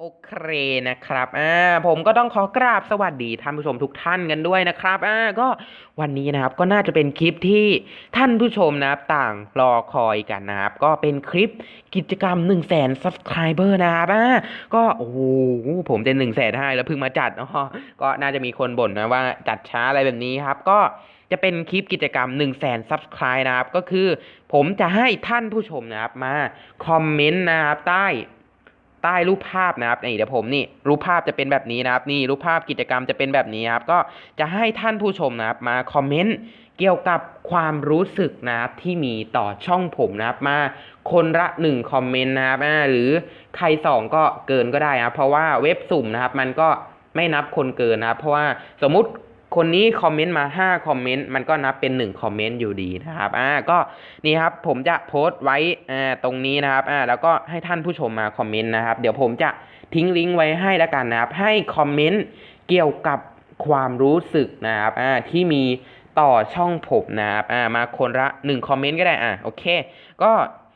โอเคนะครับ อ่า ผมก็ต้องขอกราบสวัสดีท่านผู้ชมทุกท่านกันด้วยนะครับ อ่า ก็วันนี้นะครับก็น่าจะเป็นคลิปที่ท่านผู้ชมนะครับต่างรอคอยกันนะครับ ก็เป็นคลิปกิจกรรม1 0 0 0 0แสน subscriber นะครับ อ่า ก็โอ้โหผมจะ1นึ่งแสนให้แล้วเพิ่งมาจัดอ๋อก็น่าจะมีคนบ่นนะว่าจัดช้าอะไรแบบนี้ครับ ก็จะเป็นคลิปกิจกรรม1 0 0 0 0แสน subscribe นะครับ ก็คือผมจะให้ท่านผู้ชมนะครับมาคอมเมนต์นะครับใต้ ใต้รูปภาพนะครับนี่เดี๋ยวผมนี่รูปภาพจะเป็นแบบนี้นะครับนี่รูปภาพกิจกรรมจะเป็นแบบนี้ครับก็จะให้ท่านผู้ชมนะครับมาคอมเมนต์เกี่ยวกับความรู้สึกนะครับที่มีต่อช่องผมนะครับมาคนละหนึ่งคอมเมนต์นะครับหรือใครสองก็เกินก็ได้ครับเพราะว่าเว็บสุ่มนะครับ มันก็ไม่นับคนเกินนะครับเพราะว่าสมมติ คนนี้คอมเมนต์มา 5 คอมเมนต์ มันก็นับเป็น 1 คอมเมนต์อยู่ดีนะครับ อ่า ก็นี่ครับ ผมจะโพสต์ไว้ อ่า ตรงนี้นะครับ อ่า แล้วก็ให้ท่านผู้ชมมาคอมเมนต์นะครับ เดี๋ยวผมจะทิ้งลิงก์ไว้ให้แล้วกันนะครับ ให้คอมเมนต์เกี่ยวกับความรู้สึกนะครับ อ่า ที่มีต่อช่องผมนะครับ อ่า มาคนละหนึ่งคอมเมนต์ก็ได้ อ่าโอเค ก็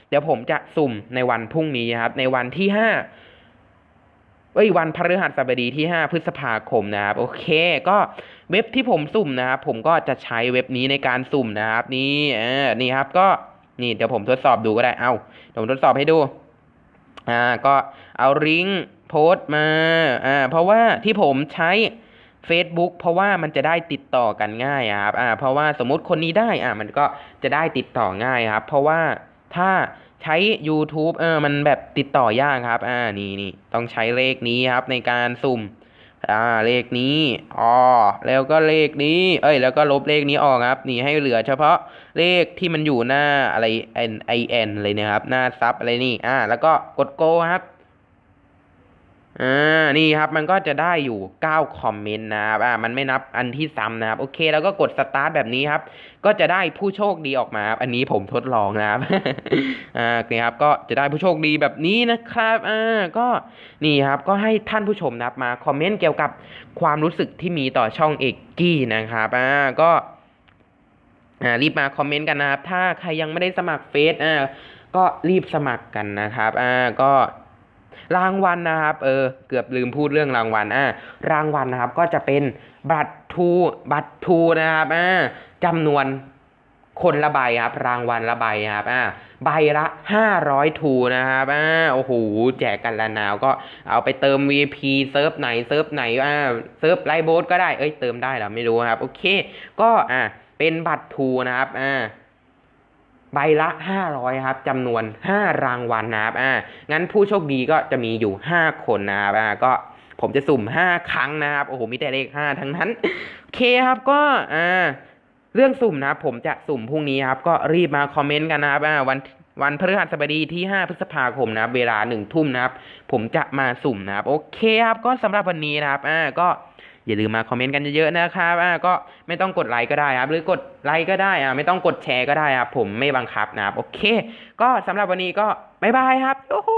เดี๋ยวผมจะสุ่มในวันพรุ่งนี้นะครับ ในวันที่ห้า เอ้ยวันพฤหัสบดีที่ 5 พฤษภาคมนะครับ โอเค ก็เว็บที่ผมสุ่มนะครับผมก็จะใช้เว็บนี้ในการสุ่มนะครับ นี่เออนี่ครับก็นี่เดี๋ยวผมทดสอบดูก็ได้เอาเดี๋ยวผมทดสอบให้ดู อ่าก็เอาลิงก์โพสต์มาอ่าเพราะว่าที่ผมใช้ Facebook เพราะว่ามันจะได้ติดต่อกันง่ายครับอ่าเพราะว่าสมมุติคนนี้ได้อ่ามันก็จะได้ติดต่อง่ายครับ เพราะว่าถ้า ใช้ YouTube เออมันแบบติดต่อยากครับ อ่านี่นี่ต้องใช้เลขนี้ครับในการสุ่ม อ่าเลขนี้อ๋อแล้วก็เลขนี้ เอ้ย แล้วก็ลบเลขนี้ออกครับ นี่ให้เหลือเฉพาะเลขที่มันอยู่หน้าอะไร n i n เลยนะครับ หน้าซับอะไรนี่ อ่า แล้วก็กดโกครับ อ่านี่ครับมันก็จะได้อยู่ 9 คอมเมนต์นะครับอ่ามันไม่นับอันที่ซ้ำนะครับ โอเค แล้วก็กดสตาร์ทแบบนี้ครับ ก็จะได้ผู้โชคดีออกมาครับอันนี้ผมทดลองนะครับอ่านี่ครับก็จะได้ผู้โชคดีแบบนี้นะครับอ่าก็นี่ครับก็ให้ท่านผู้ชมนะครับมาคอมเมนต์เกี่ยวกับความรู้สึกที่มีต่อช่องเอกกี้นะครับอ่าก็อ่ารีบมาคอมเมนต์กันนะครับ ถ้าใครยังไม่ได้สมัครเฟซอ่าก็รีบสมัครกันนะครับอ่าก็ รางวัลนะครับ เออ เกือบลืมพูดเรื่องรางวัลอ่ารางวัลนะครับ ก็จะเป็นบัตรทูบัตรทูนะครับอ่าจำนวนคนละใบครับ รางวัลละใบครับอ่าใบละห้าร้อยทูนะครับอ่าโอ้โหแจกกันละนาวก็เอาไปเติม VP เซิร์ฟไหนเซิร์ฟไหนอ่าเซิร์ฟไลโบสก็ได้เอ้ยเติมได้เหรอไม่รู้ครับ โอเค ก็อ่าเป็นบัตรทูนะครับอ่า ใบละห้าร้อยครับจำนวนห้ารางวัลนะครับอ่างั้นผู้โชคดีก็จะมีอยู่ห้าคนนะครับอ่าก็ผมจะสุ่มห้าครั้งนะครับ โอ้โห มีแต่เลขห้าทั้งนั้นโอเคครับก็อ่าเรื่องสุ่มนะครับผมจะสุ่มพรุ่งนี้ครับ ก็รีบมาคอมเมนต์กันนะครับอ่าวันวันพฤหัสบดีที่ 5 พฤษภาคมนะครับ เวลาหนึ่งทุ่มนะครับ ผมจะมาสุ่มนะครับ โอเคครับ ก็สำหรับวันนี้นะครับอ่าก็ อย่าลืมมาคอมเมนต์กันเยอะๆนะครับก็ไม่ต้องกดไลค์ก็ได้ครับ หรือกดไลค์ก็ได้อ่าไม่ต้องกดแชร์ก็ได้ครับผมไม่บังคับนะครับโอเค ก็สำหรับวันนี้ก็บ๊ายบายครับโอ้โห